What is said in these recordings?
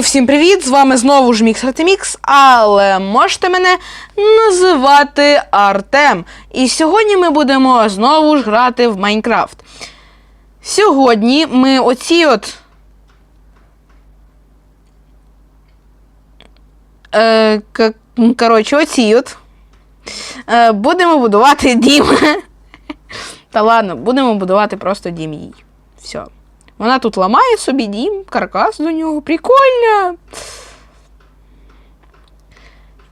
Всім привіт! З вами знову ж Мікс Артемікс, але можете мене називати Артем. І сьогодні ми будемо знову ж грати в Майнкрафт. Сьогодні ми оці от. Е, коротше, оці от. Е, будемо будувати дім. Та ладно, будемо будувати просто дім їй. Все. Вона тут ламає собі дім, каркас до нього. Прикольно.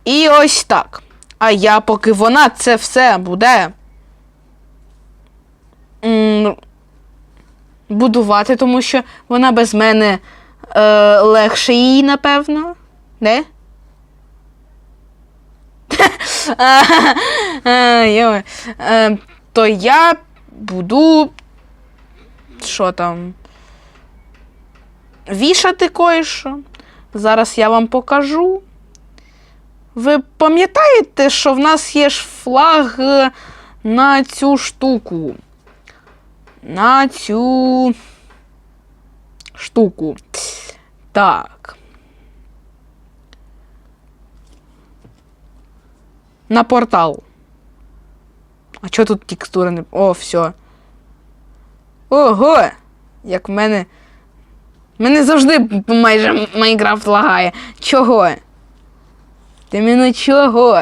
І ось так. А я, поки вона це все буде будувати, тому що вона без мене е, легше їй, напевно. Не? Е, То я буду. Що там? Вішати кое-що. Зараз я вам покажу. Ви пам'ятаєте, що в нас є ж флаг е, на цю штуку? На цю штуку. Так. На портал. А чого тут текстура не. О, все. Ого! Як в мене. Мене завжди майже Майнкрафт лагає. Чого? Ти мене чого?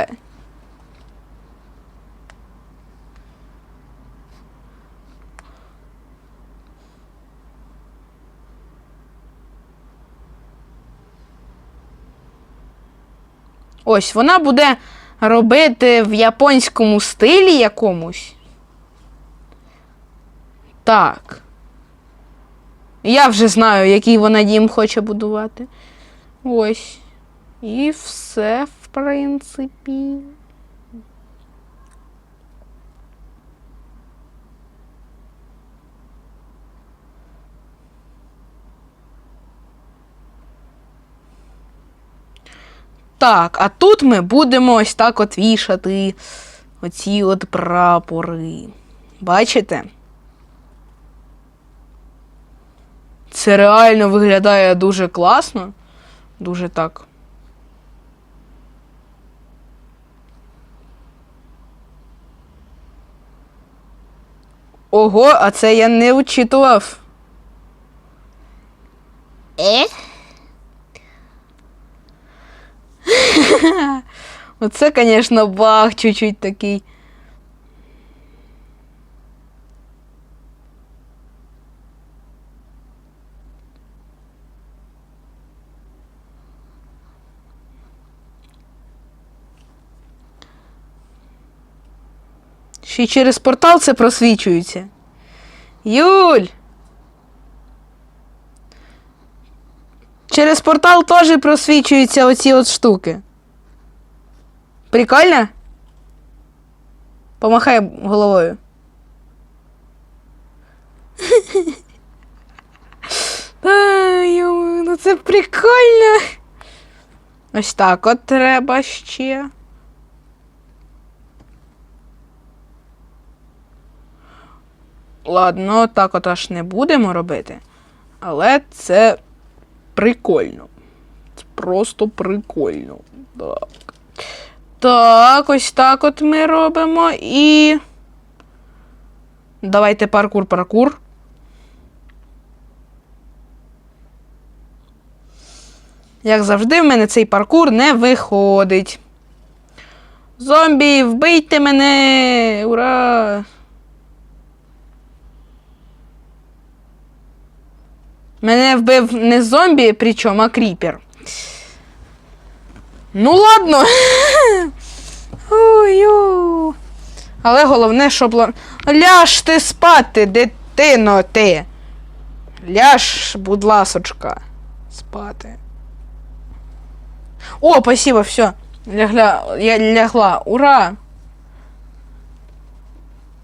Ось вона буде робити в японському стилі якомусь. Так. Я вже знаю, який вона дім хоче будувати. Ось. І все, в принципі. Так, а тут ми будемо ось так от вішати оці от прапори. Бачите? Це реально виглядає дуже класно. Дуже так. Ого, а це я не учитував. Е? Оце, звісно, баг чуть-чуть такий. Ще й через портал це просвічується. Юль! Через портал теж просвічуються оці от штуки. Прикольно? Помахай головою. Ну це прикольно. Ось так от треба ще. Ладно, так от аж не будемо робити. Але це прикольно. Це просто прикольно. Так. Так, ось так от ми робимо і. Давайте паркур, паркур. Як завжди, в мене цей паркур не виходить. Зомбі, вбийте мене! Ура! Мене вбив не зомбі, причому, а кріпер. Ну ладно. Ой-ю. Але головне, щоб. Ляж ти спати, дитино ти. Ляж, будь ласочка. Спати. О, спасибо, все. Лягла. Я лягла. Ура!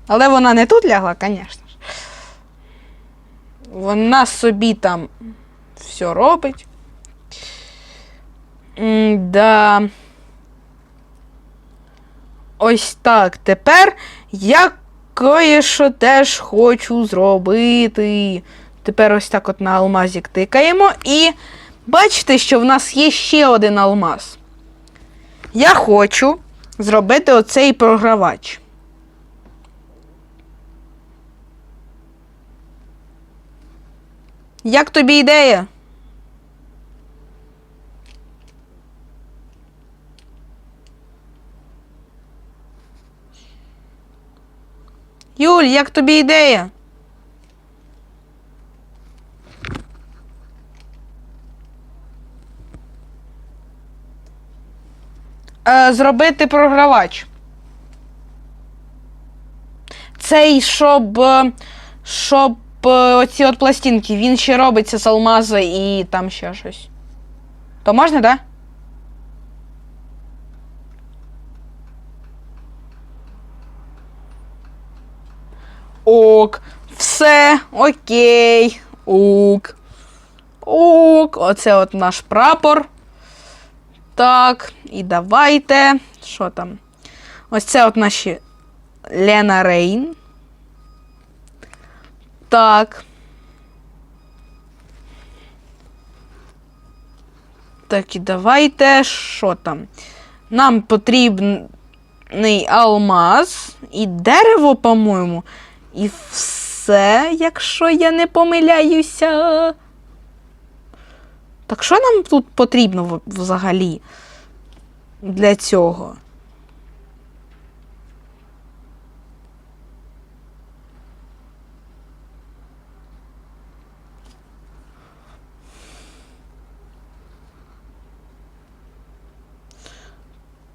Але вона не тут лягла, звісно. Вона собі там все робить. Да. Ось так. Тепер я кое-що теж хочу зробити. Тепер ось так от на алмазик тикаємо і Бачите, що в нас є ще один алмаз. Я хочу зробити оцей програвач. Як тобі ідея? Юль, як тобі ідея? Е, зробити програвач. Цей, щоб. е, Щоб оці от пластинки, він ще робиться з алмаза і там ще щось. То можна, так? Да? Ок. Все, окей. Ок. Ок. Оце от наш прапор. Так, і давайте. Що там? Ось це от наші Лена Рейн. Так. Так, і давайте. Що там? Нам потрібний алмаз і дерево, по-моєму. І все, якщо я не помиляюся. Так що нам тут потрібно взагалі для цього?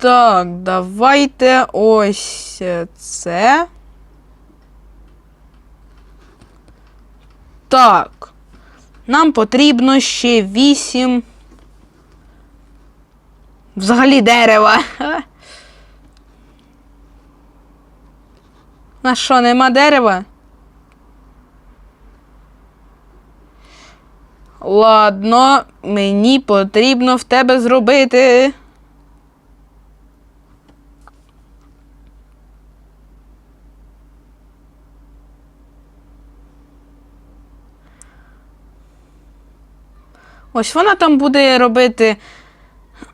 Так, давайте ось це. Так. Нам потрібно ще вісім. Взагалі дерева. На що, нема дерева? Ладно, мені потрібно в тебе зробити. Ось вона там буде робити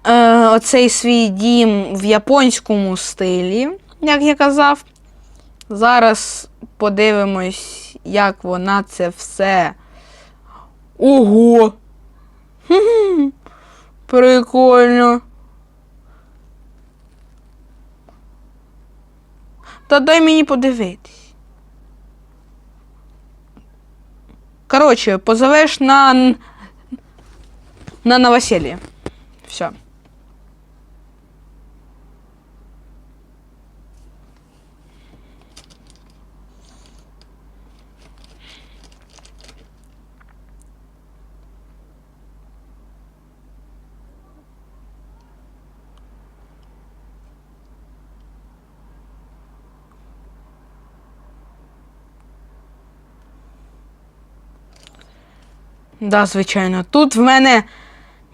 е, оцей свій дім в японському стилі, як я казав. Зараз подивимось, як вона це все. Ого! Прикольно. Та дай мені подивитись. Коротше, позовеш на на новоселье. Все. Да, звичайно. Тут в мене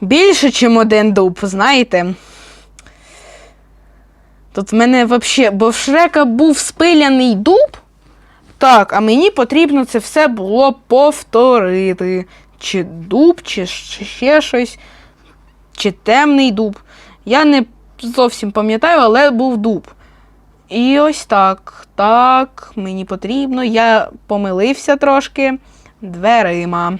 більше, ніж один дуб, знаєте. Тут в мене взагалі, бо в Шрека був спиляний дуб. Так, а мені потрібно це все було повторити. Чи дуб, чи ще щось, чи темний дуб. Я не зовсім пам'ятаю, але був дуб. І ось так. Так, мені потрібно. Я помилився трошки дверима.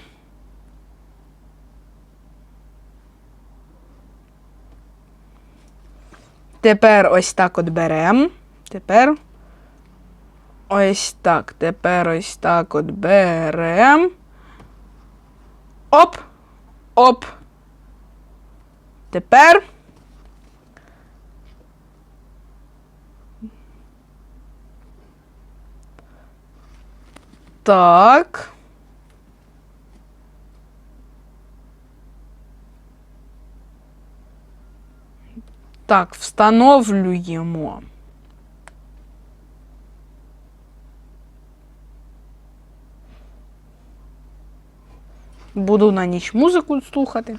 Тепер ось так от берем. Тепер ось так. Тепер ось так от берем. Оп. Оп. Тепер. Так. Так, встановлюємо. Буду на ніч музику слухати.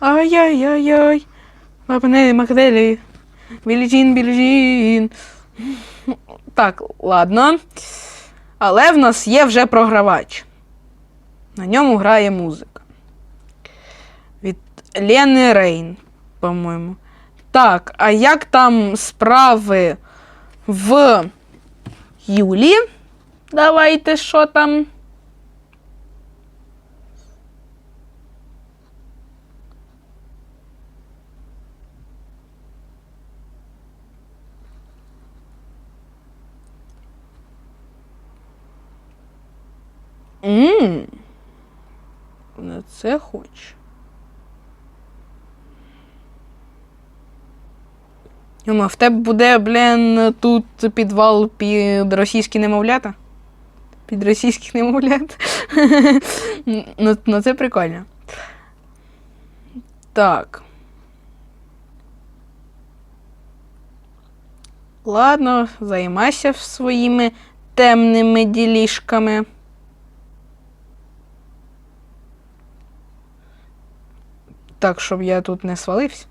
Ай-яй-яй-яй. Лапнелі Макделі. Біліджін, біліджін. Так, ладно. Але в нас є вже програвач. На ньому грає музика. Від Лени Рейн, по-моєму. Так, а як там справи в Юлі? Давайте що там? Ммм. На це хоче. Йома, в тебе буде, блін, тут підвал під російські немовлята? Під російських немовлят. ну, ну, це прикольно. Так. Ладно, займайся своїми темними ділішками. Так, щоб я тут не свалився.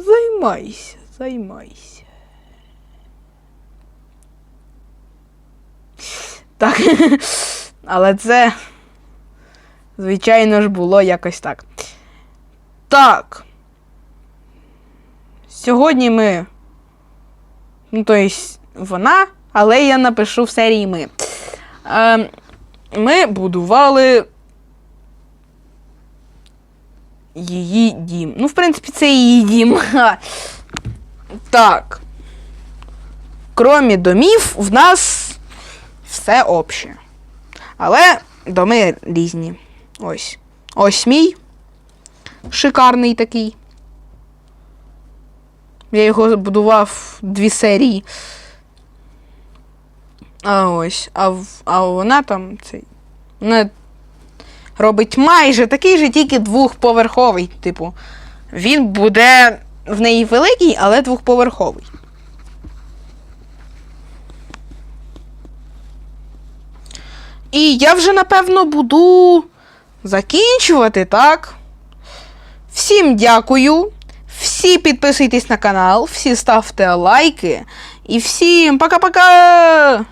Займайся, займайся. Так. Але це, звичайно ж, було якось так. Так. Сьогодні ми. Ну, тобто, вона, але я напишу в серії ми. Е, ми будували її дім. Ну, в принципі, це її дім. Так. Кромі домів, в нас все обще. Але доми різні. Ось. Ось мій. Шикарний такий. Я його будував дві серії. А ось. А, а вона там цей. Вона робить майже такий же, тільки двохповерховий. Типу, він буде в неї великий, але двохповерховий. І я вже, напевно, буду закінчувати, так? Всім дякую. Всі підписуйтесь на канал, всі ставте лайки. І всім пока-пока!